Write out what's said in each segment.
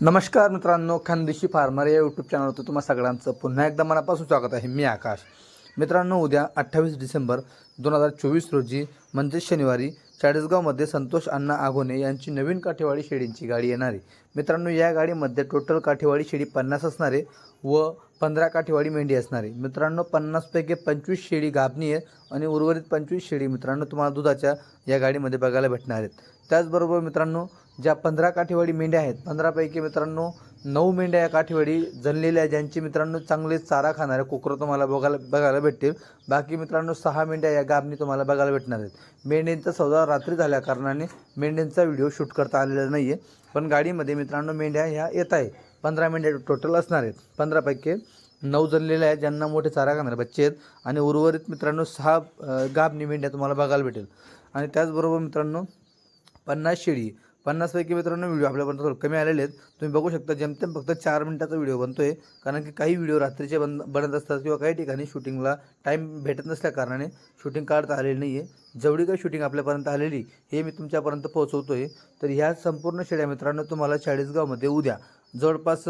नमस्कार मित्रांनो खानदेशी फार्मर या यूट्यूब चॅनलवर तुम्हा सगळ्यांचं पुन्हा एकदा मनापासून स्वागत आहे. मी आकाश. मित्रांनो उद्या अठ्ठावीस डिसेंबर दोन हजार चोवीस रोजी म्हणजे शनिवारी चाळीसगावमध्ये संतोष अण्णा आघोने यांची नवीन काठेवाडी शेळींची गाडी येणार. आहे मित्रांनो या गाडीमध्ये टोटल काठेवाडी शेळी पन्नास असणारे व पंधरा काठेवाडी मेंढी असणार. आहे मित्रांनो पन्नासपैकी पंचवीस शेळी गाभणी आहे आणि उर्वरित पंचवीस शेळी मित्रांनो तुम्हाला दुधाच्या या गाडीमध्ये बघायला भेटणार आहेत. त्याचबरोबर मित्रांनो ज्या पंधरा काठेवाडी मेंढ्या आहेत पंधरापैकी मित्रांनो नऊ मेंढ्या या काठीवाडी जनलेल्या आहेत, ज्यांची मित्रांनो चांगले चारा खाणारे कोकरं तुम्हाला बघायला बघायला भेटतील. बाकी मित्रांनो सहा मेंढ्या या गाबणी तुम्हाला बघायला भेटणार आहेत. मेंढ्यांचा सौदा रात्री झाल्या कारणाने मेंढ्यांचा व्हिडिओ शूट करता आलेला नाही आहे पण गाडीमध्ये मित्रांनो मेंढ्या ह्या येत आहे. पंधरा मेंढ्या टोटल असणार आहेत. पंधरापैकी नऊ जनलेल्या आहेत. ज्यांना मोठे चारा खाणारे बच्चे आहेत. आणि उर्वरित मित्रांनो सहा अ, मेंढ्या तुम्हाला बघायला भेटेल. आणि त्याचबरोबर मित्रांनो पन्नास शेळी पन्नासपैकी मित्रांनो व्हिडिओ आपल्यापर्यंत थोडं कमी आलेले आहेत. तुम्ही बघू शकता जेमतेम फक्त चार मिनिटाचा व्हिडिओ बनतो आहे कारण की काही व्हिडिओ रात्रीचे बन बनत असतात किंवा काही ठिकाणी शूटिंगला टाईम भेटत नसल्या कारणाने शूटिंग काढता आलेली नाही आहे जेवढी काही शूटिंग आपल्यापर्यंत आलेली हे मी तुमच्यापर्यंत पोहोचवतो आहे तर ह्या संपूर्ण शेड्या मित्रांनो तुम्हाला चाळीसगावमध्ये उद्या जवळपास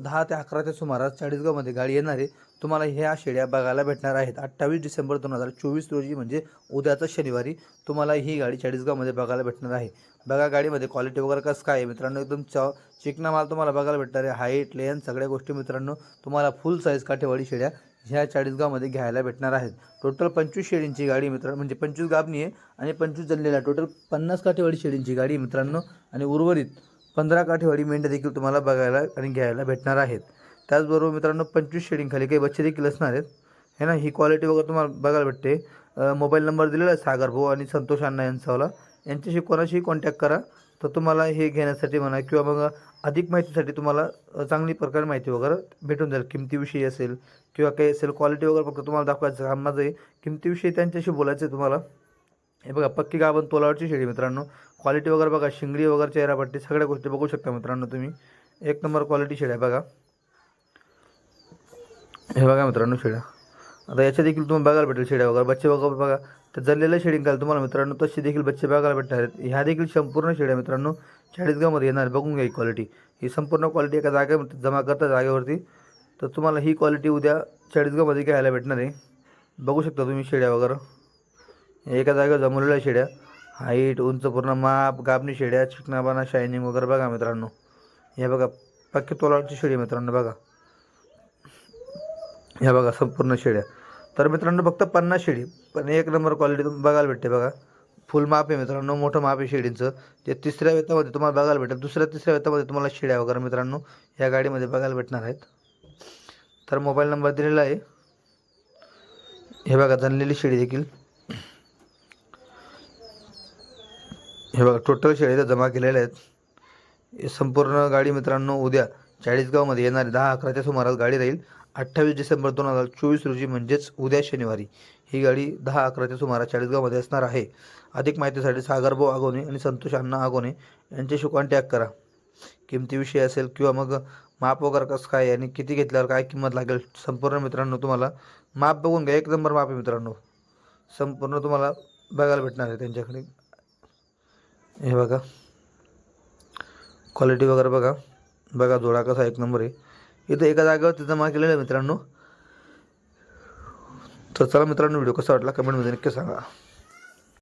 दहा ते अकराच्या सुमारास चाळीसगावमध्ये गाडी येणार आहे तुम्हाला ह्या शेड्या बघायला भेटणार आहेत. अठ्ठावीस डिसेंबर दोन हजार चोवीस रोजी म्हणजे उद्याचा शनिवारी तुम्हाला ही गाडी चाळीसगावमध्ये बघायला भेटणार आहे. बघा गाडीमध्ये क्वालिटी वगैरे कसं काय आहे. मित्रांनो एकदम च चिकना माल तुम्हाला बघायला भेटणार आहे. हाईट लेन सगळ्या गोष्टी मित्रांनो तुम्हाला फुल साईज काठेवाडी शेड्या ह्या चाळीसगावमध्ये घ्यायला भेटणार आहेत. टोटल पंचवीस शेडींची गाडी मित्रांनो म्हणजे पंचवीस गाबणी आहे आणि पंचवीस जल्लेला टोटल पन्नास काठेवाडी शेडींची गाडी मित्रांनो आणि उर्वरित पंधरा काठेवाडी मेंढ्या देखील तुम्हाला बघायला आणि घ्यायला भेटणार आहेत. त्याचबरोबर मित्रांनो पंचवीस शेडिंगखाली काही बच्चे देखील असणार आहेत. है ना? ही क्वालिटी वगैरे तुम्हाला बघायला भेटते. मोबाईल नंबर दिलेला आहे सागर भाऊ आणि संतोष अण्णा यांचावाला यांच्याशी कोणाशीही कॉन्टॅक्ट करा. तर तुम्हाला हे घेण्यासाठी म्हणा किंवा मग अधिक माहितीसाठी तुम्हाला चांगली प्रकारे माहिती वगैरे भेटून जाईल. किमतीविषयी असेल किंवा काही असेल क्वालिटी वगैरे फक्त तुम्हाला दाखवायचं काम माझं आहे किमतीविषयी त्यांच्याशी बोलायचं आहे तुम्हाला हे बघा पक्की गाभण तोलावरची शेळी मित्रांनो. क्वालिटी वगैरे बघा शिंगडी वगैरे चेहरापट्टी सगळ्या गोष्टी बघू शकता मित्रांनो तुम्ही. एक नंबर क्वालिटी शेळ्या बघा. हे बघा मित्रांनो शेळ्या. आता याच्या देखील तुम्हाला बघायला भेटेल शेळ्या वगैरे. बच्चे वगैरे बघा तर जळलेल्या शेळी घाल तुम्हाला मित्रांनो तसे देखील बच्चे बघायला भेटणार आहेत. ह्या देखील संपूर्ण शेळ्या मित्रांनो चाळीसगावमध्ये येणार. बघून घ्या ही क्वालिटी ही संपूर्ण क्वालिटी एका जागेमध्ये जमा करता जागेवरती. तर तुम्हाला ही क्वालिटी उद्या चाळीसगावमध्ये घ्यायला भेटणार आहे. बघू शकता तुम्ही शेळ्या वगैरे. एका जागेवर जमवलेल्या शेळ्या हाईट उंच पूर्ण माप गाबणी शेड्या चिकनाबाना शायनिंग वगैरे बघा मित्रांनो. हे बघा पक्की तोलाची शेळी मित्रांनो बघा. ह्या बघा संपूर्ण शेळ्या तर मित्रांनो फक्त पन्नास शेळी पण एक नंबर क्वालिटी तुम्ही बघायला भेटते बघा. फुल माप आहे मित्रांनो मोठं माप आहे शेळींचं ते तिसऱ्या वेतामध्ये तुम्हाला बघायला भेटेल. दुसऱ्या तिसऱ्या वेतामध्ये तुम्हाला शेळ्या वगैरे मित्रांनो या गाडीमध्ये बघायला भेटणार आहेत. तर मोबाईल नंबर दिलेला आहे. हे बघा जणलेली शेळी देखील. हे बघा टोटल शेळी जमा केलेल्या आहेत. संपूर्ण गाडी मित्रांनो उद्या चाळीसगावमध्ये येणारी दहा अकराच्या सुमारास गाडी राहील. अठ्ठावीस डिसेंबर दोन हजार चोवीस रोजी म्हणजेच उद्या शनिवारी ही गाडी दहा अकराच्या सुमारास चाळीसगावमध्ये असणार आहे. अधिक माहितीसाठी सागरभाऊ आगोने आणि संतोष अण्णा आगोने यांच्याशी कॉन्टॅक्ट करा. किमतीविषयी असेल किंवा मग माप वगैरे कसं काय आणि किती घेतल्यावर काय किंमत लागेल संपूर्ण मित्रांनो तुम्हाला माप बघून घ्या. एक नंबर माप आहे मित्रांनो. संपूर्ण तुम्हाला बघायला भेटणार आहे त्यांच्याकडे. हे बघा. क्वालिटी वगैरे बघा. बघा जोडा कसा एक नंबर आहे. इथं एका जागेवर तिथं जमा केलेलं आहे मित्रांनो. तर चला मित्रांनो व्हिडिओ कसा वाटला? कमेंटमध्ये नक्की सांगा.